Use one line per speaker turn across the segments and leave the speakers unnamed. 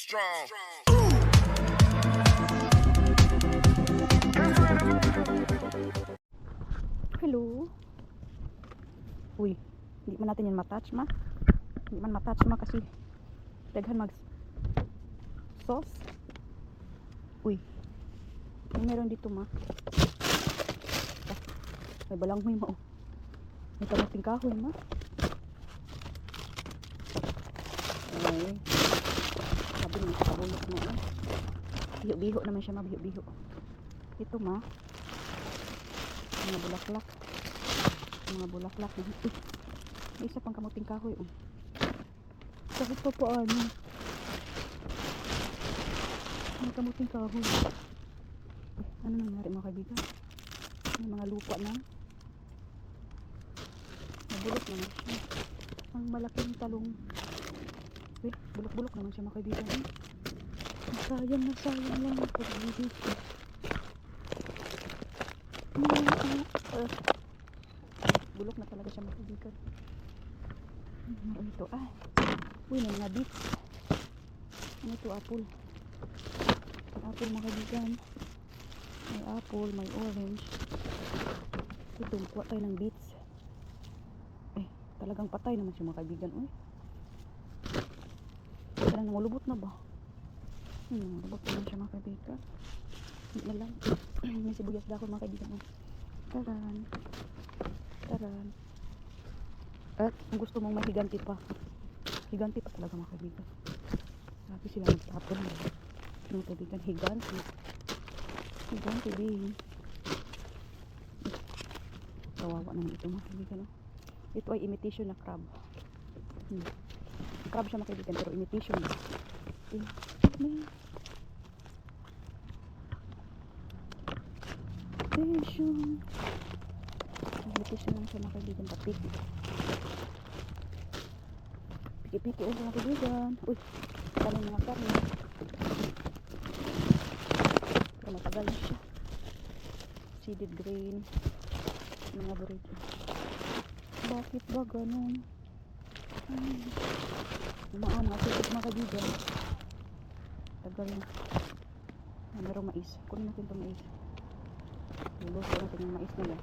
strong.
Hello? Uy, hindi man natin yan matouch ma. Hindi man matouch ma kasi daghan mag sauce. Uy, may meron dito ma. Ah, may balanghoy ma oh. May kamating kahoy ma. Ay, kabulok na eh. Biho-biho naman siya ma, biho-biho. Ito ma, mga bulaklak. Mga bulaklak. Uy may isa pang kamuting kahoy oh. kahit pa paano may kamuting kahoy. Uy, ano nangyari mga kaibigan? May mga lupa na. Nabulok naman siya. Ang malaking talong. Uy bulok-bulok naman siya mga kaibigan eh. Sayang na sayang lang ang pag-ibig Uh, bulok na talaga siya makubigan. Meron ito. Ah, uy, may beets. Ano ito? Apple. Apple mga kaibigan. May apple, may orange. Ito, kuha tayo ng beets. Eh, talagang patay naman siya mga kaibigan. Uy. Parang namulubot na ba? Hmm, namulubot na siya mga kaibigan. Hindi na lang. may sibuyas dako mga kaibigan. Oh. Taran. Taran. At gusto mong mahiganti pa. Higanti pa talaga mga kaibigan. Sabi sila nagtapon. Mga kaibigan, higanti. Higanti din. Kawawa naman ito mga kaibigan. Oh. Ito ay imitation na crab. Hmm. Crab siya mga kaibigan pero imitation. Eh, may Imitation. Imitation lang siya mga kaibigan. Papiti. Piki-piki ulit mga kaibigan. Uy, dami mga karne. Pero matagal na siya. Seeded grain. Mga burrito. Bakit ba ganun? Ay. Umaan mga seeded mga kaibigan. Tagal na. Merong mais. Kunin natin itong mais. Luto natin yung mais nila.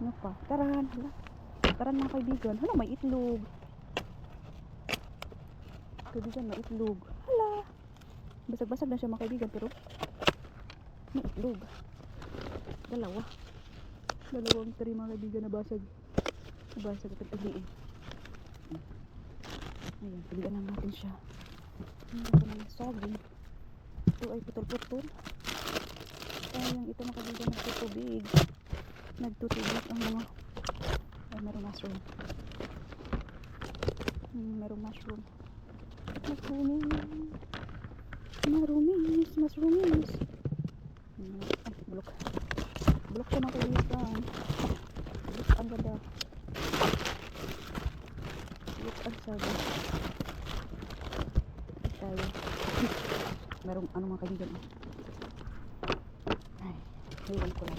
Ano pa? Taran. Hala. Taran mga kaibigan. Hala, may itlog. Kaibigan, may itlog. Hala. Basag-basag na siya mga kaibigan. Pero, may itlog. Dalawa. Dalawang tari mga kaibigan na basag. Nabasag at pagpiliin. Ayan, pilihan lang natin siya. Ano ba ng saging? Ito ay putol-putol sayang ito makabigyan nagtutubig. Nagtutubig ang mga ay meron mushroom. Hmm, meron mushroom. Mushroomies. Maroomies mushroomies. Hmm, ay bulok. Bulok siya makalitan bulok ang ganda. Bulok ang sabi. Tayo. Merong ano mga kaibigan? oh. Iwan ko lang.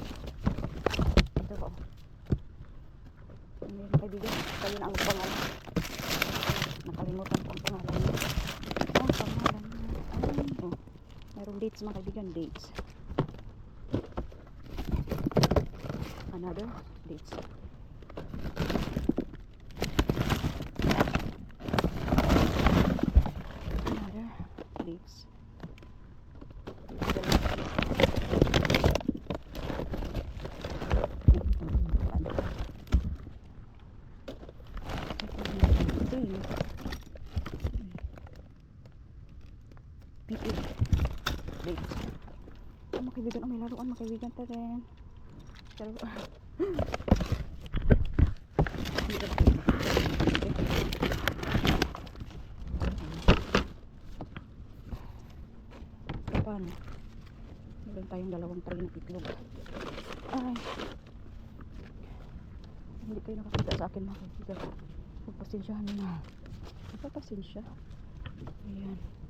Ito po. Meron kaibigan. Kayo na ang pangalan. Nakalimutan ko ang pangalan. Ang pangalan niya. Ay, oh. Merong dates mga kaibigan. Dates. Another dates. Another dates. Pipid. Wait. Oh, mga kaibigan. Oh, may laruan mga kaibigan ta rin. Pero, Paano? Meron tayong dalawang tray na itlog. Ay. Hindi kayo nakakita sa akin mga kaibigan. Pagpasensyahan mo na. Pagpasensya. Ayan.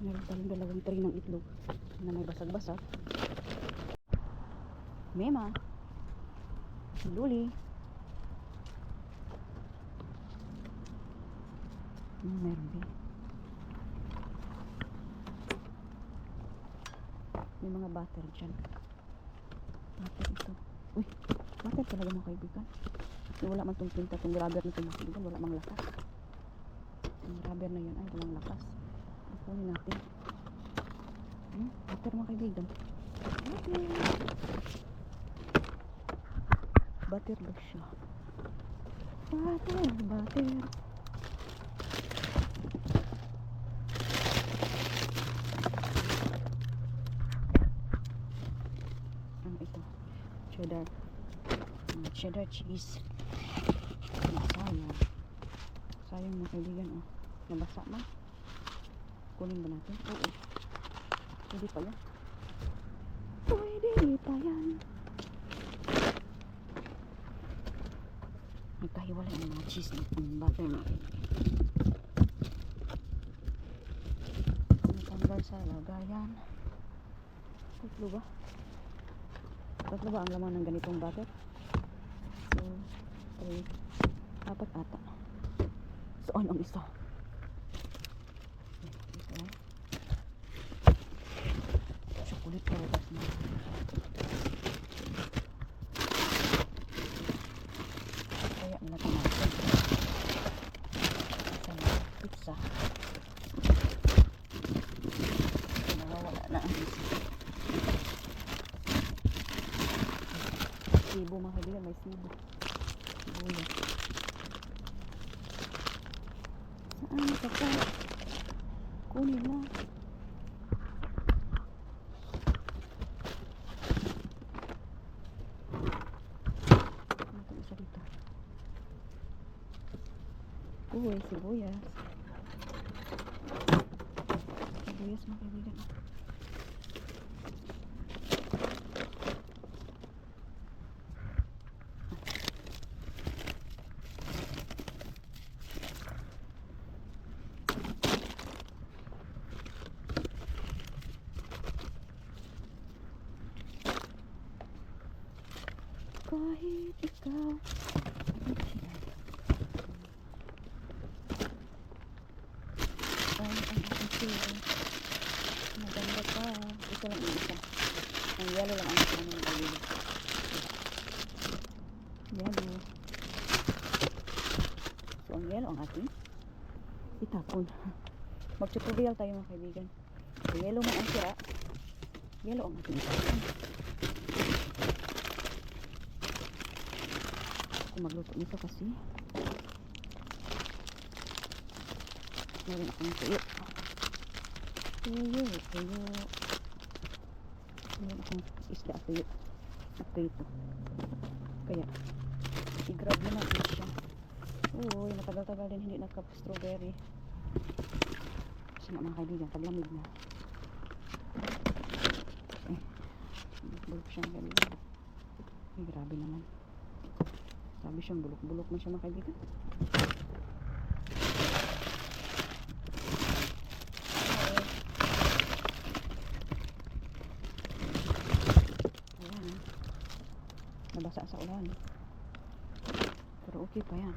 Meron tayong dalawang tray ng itlog na may basag-basag. Mema. Luli. Hmm, meron din. May mga butter dyan. Butter ito. Uy, butter talaga mga kaibigan. Yung wala man tong tinta, tong rubber na itong wala mang lakas. Yung rubber na yun ay walang lakas. Kunin natin. Hmm, butter mga kaibigan. Butter. Butter daw siya. Butter, butter. Ano ito? Cheddar. Mga cheddar cheese. Sayang. Sayang mga kaibigan. Oh. Nabasa na. Kunin ba natin? Oo. Pwede pa yan. Pwede pa yan. Nagkahiwalay ang mga cheese ng butter kaibigan. Natanggal sa lagayan. Tatlo ba? Tatlo ba ang laman ng ganitong butter? Two, three, apat ata. So, anong isa? Isa. Paretas na. Kaya nilagyan natin. Pizza. Nawawala na ang isa. Sibo mga kaibigan, may sibo. Sibuyas. Saan ka pa? Kunin na. Uy, sibuyas. Sibuyas mga kaibigan. Kahit ikaw ang ating itapon. Mag-tutorial tayo mga kaibigan. So, yellow man ang sira. Yellow ang ating itapon. Ako magluto nito kasi meron akong tuyo. Tuyo, tuyo. Meron akong isda tuyo. At prito. Kaya, i-grab na natin siya. Uy, matagal-tagal din hindi nagka-strawberry. Kasi nga mga kaibigan, taglamig na. Bulok siya mga. Ay, grabe naman. Sabi siyang bulok-bulok na siya mga kaibigan. Nabasa sa ulan. Pero okay pa yan.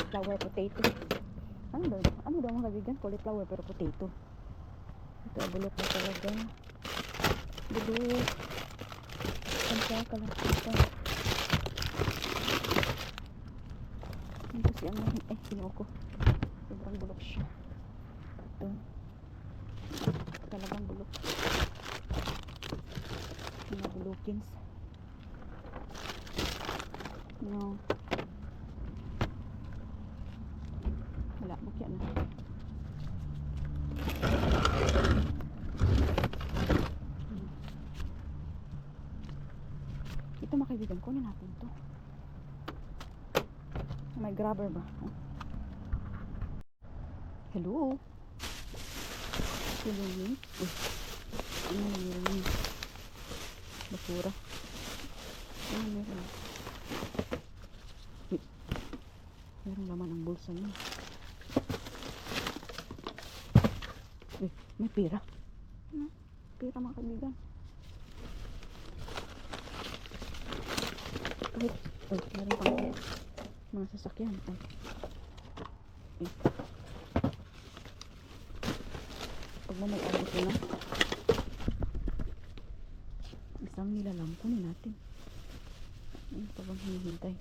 Cauliflower potato. Ano ba? Ano daw mga kaibigan? Cauliflower pero potato. Ito bulok na talaga. Bulok. Kansa ka lang ito. Yan kasi ang eh, kinuha ko. Sobrang bulok siya. Ito. Talagang bulok. Mga bulukins. No. Bukya na. Ito mga kaibigan, kunin natin to. May grabber ba? Hello? Hello, Ning? Uy. Ano meron yun? Basura. Ano meron? Meron laman ang bulsa niya. Uy, may pira. Ano? Pira mga kaibigan. Uy, uy, meron pang mga sasakyan. Uy. Uy. Pag mo may abot na, isang nila lang, kunin natin. Ano pa bang hinihintay?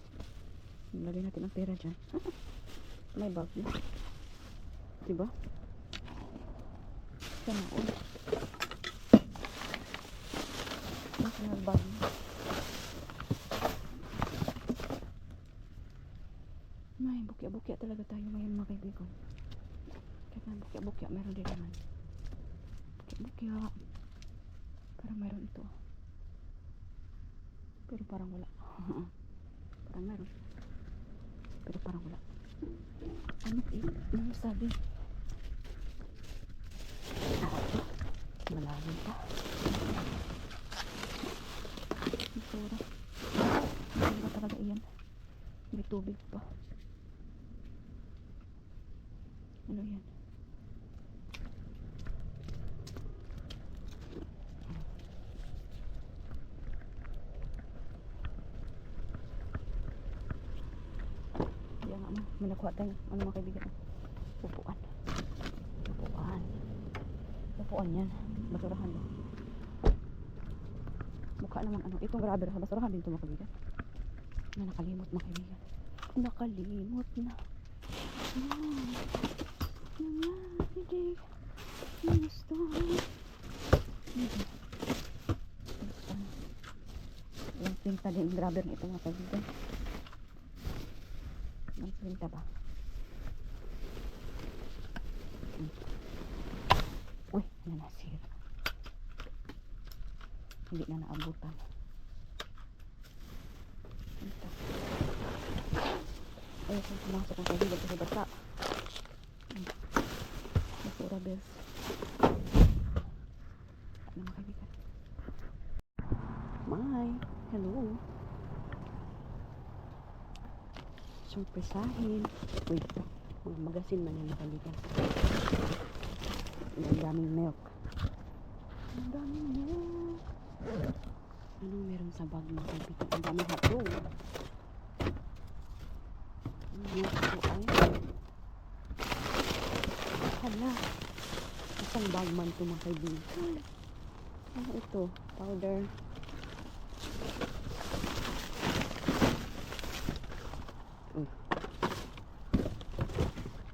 Lagay natin ang pera dyan. may bag na. Diba? Bag na. May bukya-bukya talaga tayo ngayon mga kaibigan. Kahit na bukya-bukya. Parang meron ito. Pero parang wala. parang meron. Pero parang wala. Ano eh? Ano sabi? Malalim pa. Basura. Ano ba talaga iyan? May tubig pa. Ano yan? Yan ano, may nakuha tayo. Ano mga kaibigan? Upuan. Upuan. Upuan yan. Basurahan ba? Mukha naman ano. Itong grabe sa basurahan din ito mga kaibigan. Na nakalimot mga kaibigan. Nakalimot na. Ah. Nangyari Gusto Yung pinta din grabber nito mga kaibigan May pinta ba? Hmm. Uy, ano nasira Hindi Pinta Ayaw kong pumasok ang kaibigan kasi bata Basura bes. Ano mga kaibigan? May, hello. Surpresahin. Wait, mga magasin man yung kaibigan. Ang daming milk. Ang daming milk. Anong meron sa bag mga kaibigan? Ang daming hotdog. Ang milk po ay Hala. Isang bag man ito mga kaibigan. Ano ito? Powder. Uy.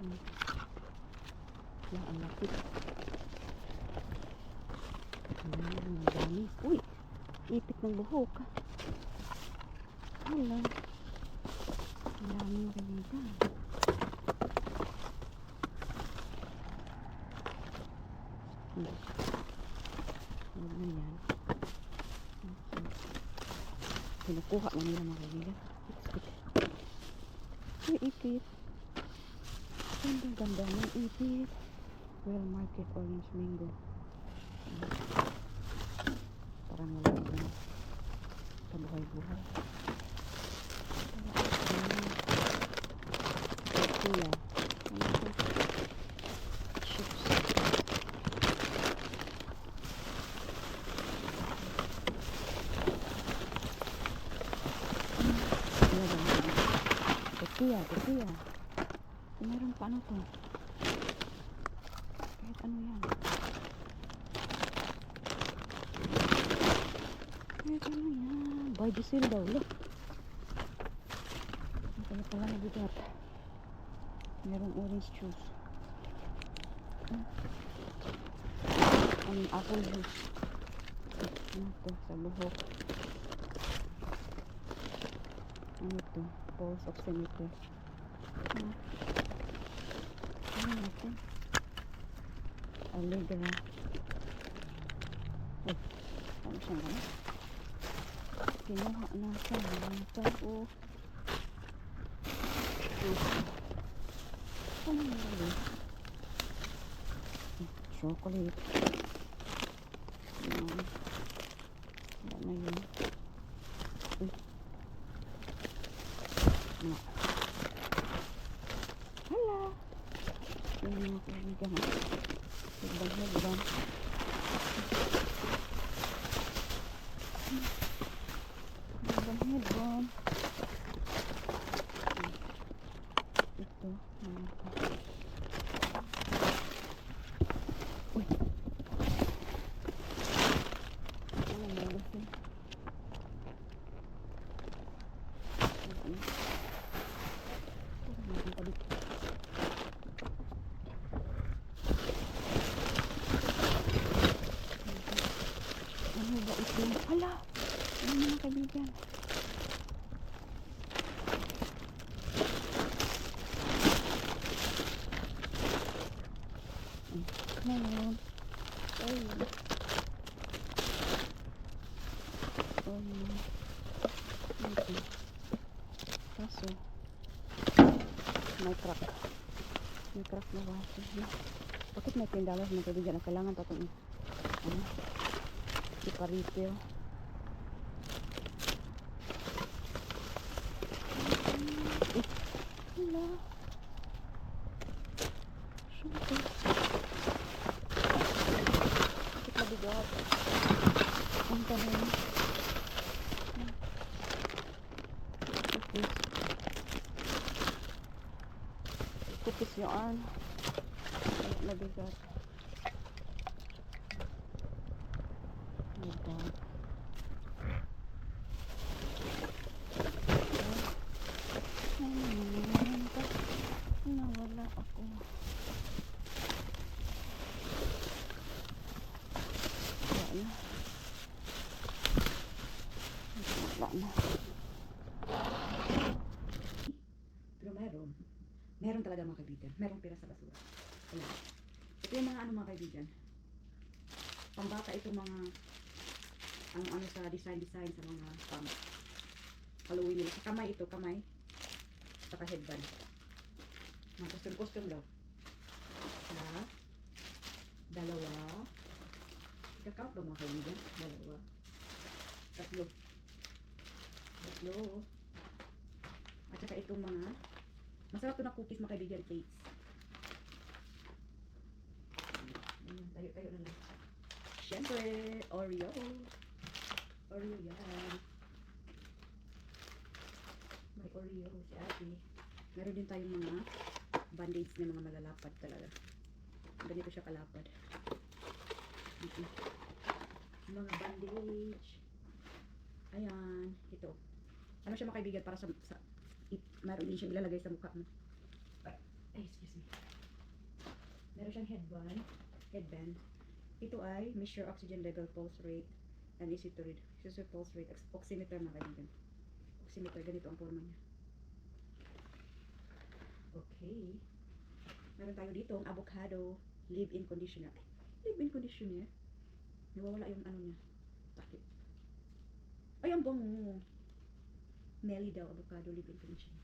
Hmm. Wala, ang lapit. Hmm, ang dami. Uy! Ipit ng buhok. Hala. Ang dami mga kaibigan. Hmm. Huwag na yan. Okay. Kinukuha na nila mga kaibigan. Ipit. Ay, ipit. Ang ganda ng ipit. Well Market Orange Mango. Hmm. Parang wala na. Kabuhay-buhay. Kuya. Ano ito? Chips. Wala ba naman? Tortilla, tortilla. Meron pa ano to? Kahit ano yan. Kahit ano the seal daw. Look. Ang kaya pala nabigat. Merong orange juice. Hmm. Ang apple juice. Ano to? Sa buhok. Ano to? Pulse oximeter. Ano? Ano natin? Allegra. Oh, ano siya nga? Kinuha na sa mga tao.
Ano meron? Chocolate. Yan. Wala na yun. Ano? Hala! Yan mga kaibigan. ha. Headband, headband. Headband, headband. Ito. mga ka- Uy. Ano mo gusto? Ano? Ano ang kabit? Ano ba ito? Hala! Ano mga kaibigan? Ngayon. Ay. Um, ito. Kaso, may crack. Crack na waso. No? Bakit may $10 mga kaibigan? Ang Kailangan pa itong ano, ipa-refill. Eh, Hala. Siyempre. Bakit mabigat? Ang tanong. Kupis. Bakit mabigat? Mabigat. Ayun, nawala ako. Wala na. Wala na.
Pero meron. Meron kaibigan. Merong pira sa basura. Wala. Ito yung mga ano mga kaibigan. Pambata itong mga ang ano sa design-design sa mga pang Halloween nila. Sa kamay ito, kamay. Saka headband. Mga costume-costume daw. Isa. Dalawa. Kakount ba mga kaibigan? Dalawa. Tatlo. Tatlo. At saka itong mga masarap to na cookies mga kaibigan cakes. Ayan, tayo tayo na lang. Siyempre, Oreo. Oreo yan. May Oreo si ate. Meron din tayong mga band-aids na mga malalapad talaga. Ganito siya kalapad. Mga bandage. Ayan, ito. Ano siya mga kaibigan para sa, sa meron din siyang ilalagay sa mukha mo. Ay, excuse me. Meron siyang headband. Headband. Ito ay measure oxygen level, pulse rate, and easy to read. This is pulse rate, ox- oximeter mga kaibigan. Oximeter, ganito ang forma niya. Okay. Meron tayo dito ang avocado leave-in conditioner. Ay, leave-in conditioner? Nawawala yung ano niya. Bakit? Ay, ang bango. Melly daw, avocado leave-in conditioner.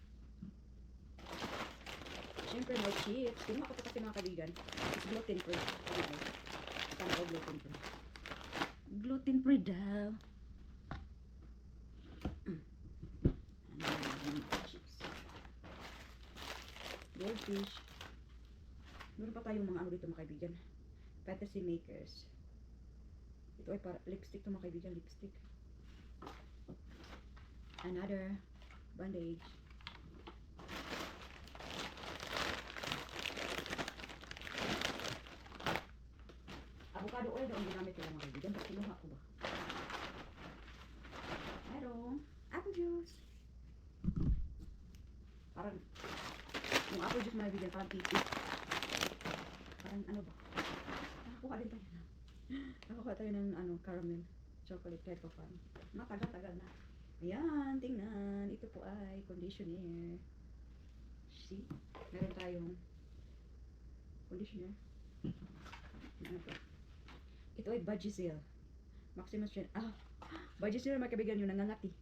Siyempre, no chips. Kinuha ko ito kasi mga kaibigan. Gluten free. Okay. Ko gluten free. Gluten free daw. Chips. Goldfish. Meron pa tayong mga ano dito mga kaibigan. Fantasy makers. Ito ay para lipstick to mga kaibigan. Lipstick. Another bandage. Avocado oil daw ang ginamit ko mga kaibigan. Ba't kinuha ko ba? Meron. Apple juice. Parang, yung apple juice mga kaibigan, parang pipi. Parang ano ba? Nakakuha din tayo na. Nakakuha tayo ng ano, caramel. Chocolate type of fun. Matagal-tagal na. Ayan, tingnan. Ito po ay conditioner. See? Meron tayong conditioner. Ano to? Ito ay Vagisil. Maximum strength. Ah, Vagisil mga kaibigan yung nangangati.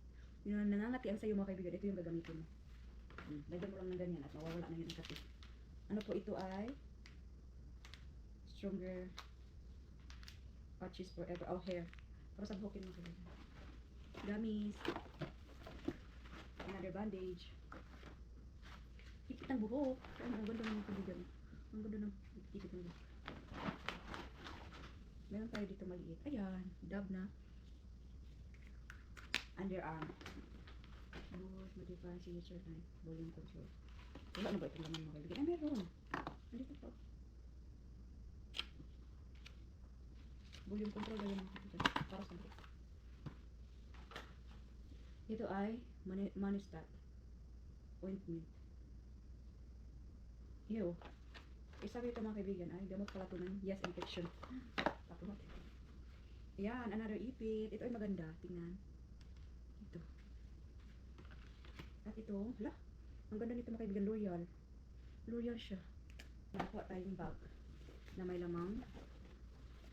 Yung nangangati ang sayo mga kaibigan. Ito yung gagamitin mo. Hmm, Lagyan mo lang ng ganyan at mawawala na yun ang kape. Ano po ito ay stronger patches forever. Oh, hair. Para sa buhokin mo sila. Gummies. Another bandage. Ipit ang buhok. Ay, ang ganda ng kubigan. Ang ganda ng ipit ng buhok. Meron tayo dito maliit. Ayan, dab na. Underarm. Boost, modify, signature line. Volume control. Wala na ba itong laman mga kaibigan? Ay, meron. Nandito po. Volume control mga kaibigan? Para sa buhok. Ito ay mani- Manistat. Ointment. Ew. Isa ito mga kaibigan ay gamot pala ng yes infection. Tapos Ayan, another ipit. Ito ay maganda. Tingnan. Ito. At ito, hala. Ang ganda nito mga kaibigan, L'Oreal. L'Oreal siya. Nakuha tayong bag na may lamang.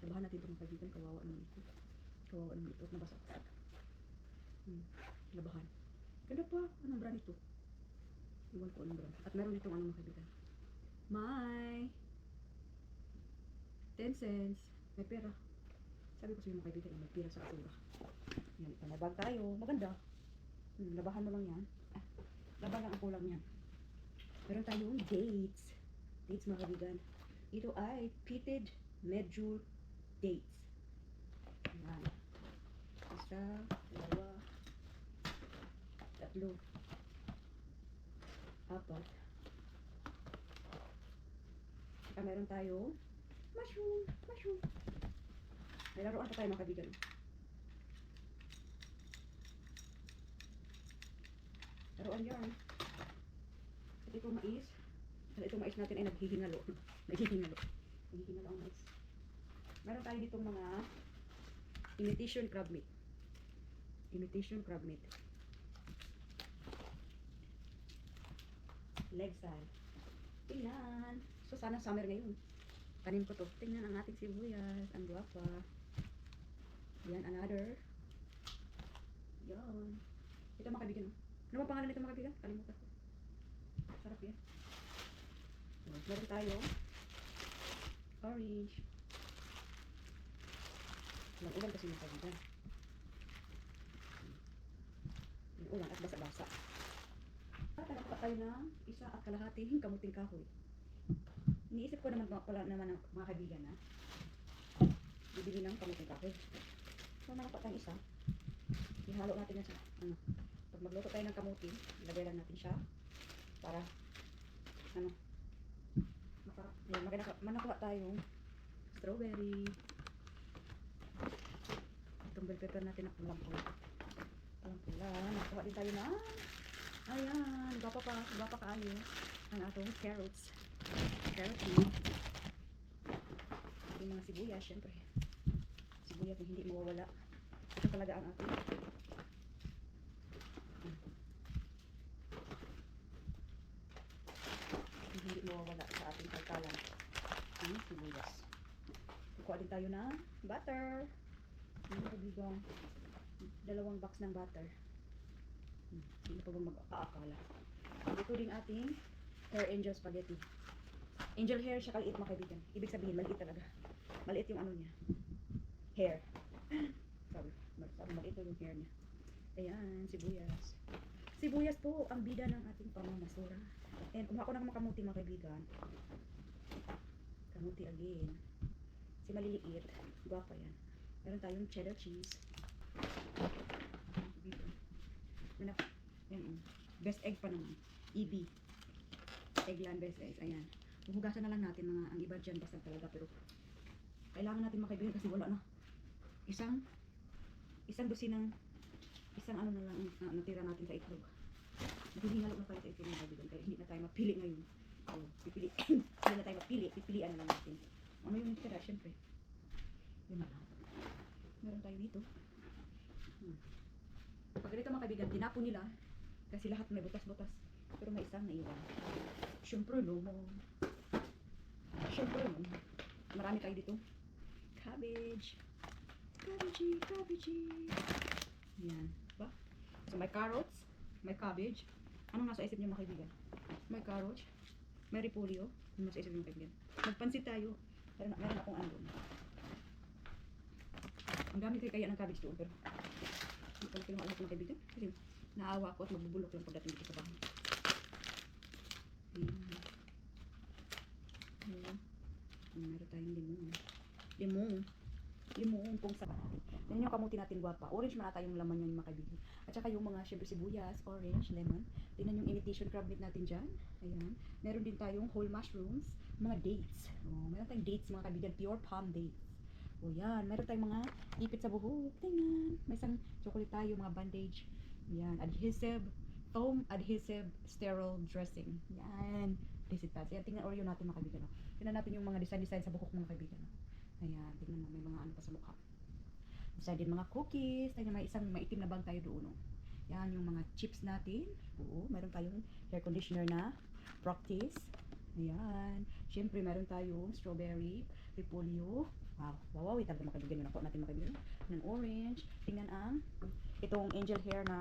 Labahan natin ito mga kaibigan. Kawawa naman ito. Kawawa naman ito. Nabasa. Hmm. Labahan. Ganda pa. Anong brand ito? Iwan ko anong brand. At meron ditong ano mga kaibigan. May 10 cents. May pera. Sabi ko sa mga kaibigan na may pera sa asura. Yan, panabag tayo. Maganda. Hmm, labahan mo lang yan. Ah, laban lang ang kulang niyan. Meron tayong dates. Dates mga kaibigan. Ito ay pitted medjool dates. Yan. Isa, dalawa, tatlo, apat. Saka meron tayo mushroom, mushroom. May laruan pa tayo mga kaibigan. Laruan yan. At ito mais. At itong mais natin ay naghihingalo. naghihingalo. Naghihingalo ang mais. Meron tayo ditong mga imitation crab meat. Imitation crab meat. Leg side. Tingnan. So sana summer ngayon. Kanin ko to. Tingnan ang ating sibuyas. Ang guwapa. Yan, another. Yan. Ito mga kaibigan. oh. Ano ba pangalan nito mga? Kalimutan ko. Sarap yan. Meron tayo. Orange. Walang ulan kasi mga kaibigan. Yung ulan at basa-basa. At nagpapat tayo ng isa at kalahating kamuting kahoy. Iniisip ko naman pala naman ng mga kaibigan na bibili ng kamuting kahoy. So, nakapat tayong isa. Ihalo natin yan sa, ano, pag magluto tayo ng kamuti, ilagay lang natin siya para, ano, maka, yan, maganda, manakuha tayong strawberry. Itong bell pepper natin na pulang-pula. Pulang-pula. Nakuha din tayo na, ayan, gapa pa, gapa kaayo, ang atong carrots. Carrot leaf. Yung mga sibuyas, syempre sibuyas na hindi mawawala. Ito talaga ang ating hindi mawawala sa ating kalkalan ang sibuyas. Kukuha din tayo ng butter. Ano kaibigan? Dalawang box ng butter. Hindi pa ba mag-aakala. Ito din ating hair angel spaghetti. Angel hair siya kaliit mga kaibigan. Ibig sabihin, maliit talaga. Maliit yung ano niya. Hair. Sabi, sabi maliit yung hair niya. Ayan, sibuyas. Sibuyas po ang bida ng ating pamamasura. And kumuha ko ng mga kamuti mga kaibigan. Kamuti again. Si maliliit. Guwapa yan. Meron tayong cheddar cheese. Ano? Yan, oh. Best egg pa naman. EB. Eggland best egg. Ayan. Huhugasan na lang natin mga ang iba dyan basta talaga pero kailangan natin makaibigan kasi wala na. Isang isang dosinang isang ano na lang ang natira natin sa itlog. Naghihingalo na tayo sa itlog mga kaibigan kaya hindi na tayo mapili ngayon. So, pipili, hindi na tayo mapili, pipilian na lang natin. Ano yung natira, syempre. Yun na lang. Meron tayo dito. Pag ganito mga kaibigan, tinapon nila kasi lahat may butas-butas. Pero may isang naiwan. Syempre no. Syempre no. Marami tayo dito. Cabbage. Cabbagey, cabbagey. Yan. Ba? So may carrots, may cabbage, Anong nasa isip niyo mga kaibigan? May carrots, may repolyo, ano nasa isip niyo mga kaibigan? Magpansit tayo. Meron, meron akong doon. Ang dami kayo kaya ng cabbage doon, pero ko na kinuha lahat mga kaibigan. Kasi naawa ako at magbubulok lang pagdating dito sa bahay. Ayan. Ayan. Meron tayong limon. Limon. Limon kung sa... Yan yung kamuti natin guwapa. Orange man ata yung laman yun mga kaibigan. At saka yung mga syempre sibuyas, orange, lemon. Tingnan yung imitation crab meat natin dyan. Ayan. Meron din tayong whole mushrooms, mga dates. Oh, meron tayong dates mga kaibigan, pure palm dates. O yan, meron tayong mga ipit sa buhok. Tingnan. May isang chocolate tayo, mga bandage. Yan, adhesive, foam adhesive sterile dressing. Yan. Visit pads. Yan, tingnan Oreo natin mga kaibigan. Oh. Tingnan natin yung mga design-design sa buhok mga kaibigan. Oh. Ayan, tingnan mo, may mga ano pa sa mukha. Design din mga cookies. Tingnan, may isang maitim na bag tayo doon. Oh. Yan, yung mga chips natin. Oo, meron tayong hair conditioner na practice. Ayan. Siyempre, meron tayong strawberry, repolyo. Wow, wow, wow. Itabi mga kaibigan yun ako natin mga kaibigan. Ng orange. Tingnan ang itong angel hair na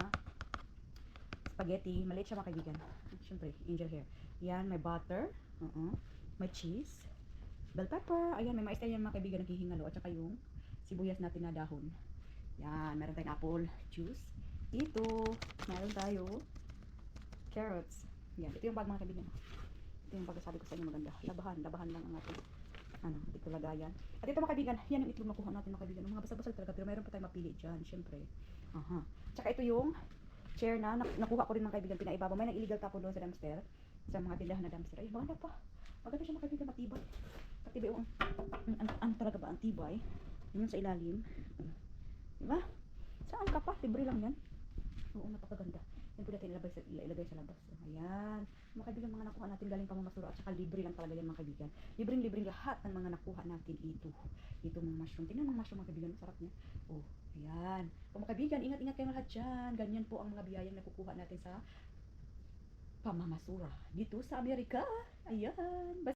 spaghetti. Maliit siya mga kaibigan. Siyempre, angel hair. Yan, may butter. uh May cheese. Bell pepper. Ayan, may mais tayo yan mga kaibigan naghihingalo. At saka yung sibuyas natin na dahon. Yan, meron tayong apple juice. Dito, meron tayo carrots. Yan, ito yung bag mga kaibigan. Ito yung sabi ko sa inyo maganda. Labahan, labahan lang ang ating ano, dito lagayan. At ito mga kaibigan, yan yung itlog na kuha natin mga kaibigan. Mga basal-basal talaga, pero meron pa tayong mapili dyan, syempre. Aha. Tsaka ito yung chair na nak- nakuha ko rin mga kaibigan, pinaibabaw. May nang illegal tapon doon sa dumpster, sa mga tindahan na dumpster. Ay, maganda pa. Maganda siya mga kaibigan, matibay. Matibay yung, ang, ang, ang talaga ba, ang tibay. Yun sa ilalim. Diba? Saan ka pa? Libre lang yan. Oo, napakaganda. Yan po natin ilagay sa, ilagay sa labas. Ayan. Mga kaibigan, mga nakuha natin galing pamamasura at saka libre lang talaga yan mga kaibigan. Libreng-libre lahat ng mga nakuha natin ito. Ito mga mushroom. Tingnan mga mushroom mga kaibigan. Ang sarap niya. Oh, ayan. So, mga kaibigan, ingat-ingat kayo lahat dyan. Ganyan po ang mga biyayang nakukuha natin sa pamamasura. Dito sa Amerika. Ayan.